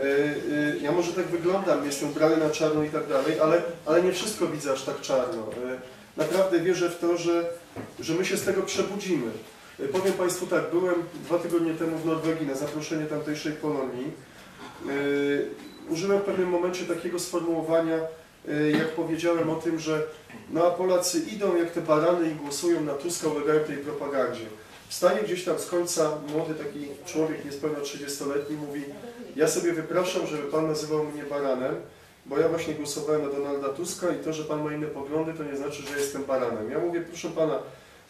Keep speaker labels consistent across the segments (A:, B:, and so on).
A: E, e, Ja może tak wyglądam, jestem ubrany na czarno i tak dalej, ale, ale nie wszystko widzę aż tak czarno. E, Naprawdę wierzę w to, że, że my się z tego przebudzimy. Powiem Państwu tak, byłem dwa tygodnie temu w Norwegii na zaproszenie tamtejszej Polonii. Użyłem w pewnym momencie takiego sformułowania, jak powiedziałem o tym, że no a Polacy idą jak te barany i głosują na Tuska, ulegają tej propagandzie. Wstaje gdzieś tam z końca młody taki człowiek, niespełna 30-letni, mówi ja sobie wypraszam, żeby Pan nazywał mnie baranem, bo ja właśnie głosowałem na Donalda Tuska i to, że Pan ma inne poglądy, to nie znaczy, że jestem baranem. Ja mówię, proszę Pana,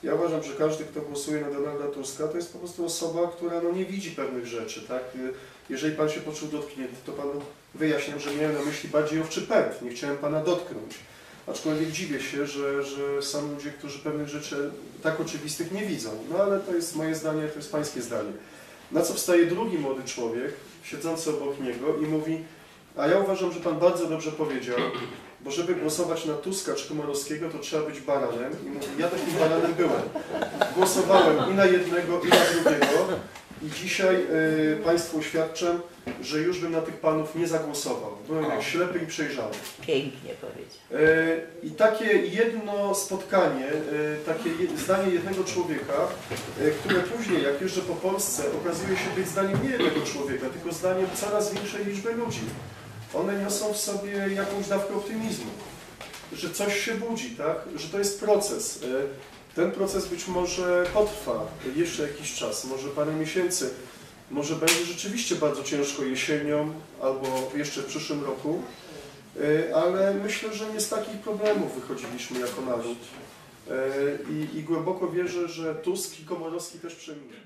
A: ja uważam, że każdy, kto głosuje na Donalda Tuska, to jest po prostu osoba, która no, nie widzi pewnych rzeczy. Tak? Jeżeli Pan się poczuł dotknięty, to Panu wyjaśniam, że miałem na myśli bardziej owczy pęd, nie chciałem Pana dotknąć. Aczkolwiek dziwię się, że, że są ludzie, którzy pewnych rzeczy tak oczywistych nie widzą. No ale to jest moje zdanie, to jest Pańskie zdanie. Na co wstaje drugi młody człowiek, siedzący obok niego i mówi, a ja uważam, że Pan bardzo dobrze powiedział, bo żeby głosować na Tuska czy Komorowskiego, to trzeba być baranem. I mówi, ja takim baranem byłem. Głosowałem i na jednego, i na drugiego. I dzisiaj y, Państwu oświadczę, że już bym na tych panów nie zagłosował. Byłem jak ślepy i przejrzany.
B: Pięknie powiedział.
A: E, I takie jedno spotkanie, e, takie zdanie jednego człowieka, e, które później, jak jeżdżę po Polsce, okazuje się być zdaniem nie jednego człowieka, tylko zdaniem coraz większej liczby ludzi. One niosą w sobie jakąś dawkę optymizmu, że coś się budzi, tak? że to jest proces. Ten proces być może potrwa jeszcze jakiś czas, może parę miesięcy, może będzie rzeczywiście bardzo ciężko jesienią albo jeszcze w przyszłym roku. E, ale myślę, że nie z takich problemów wychodziliśmy jako naród. E, I, i głęboko wierzę, że Tusk i Komorowski też przeminie.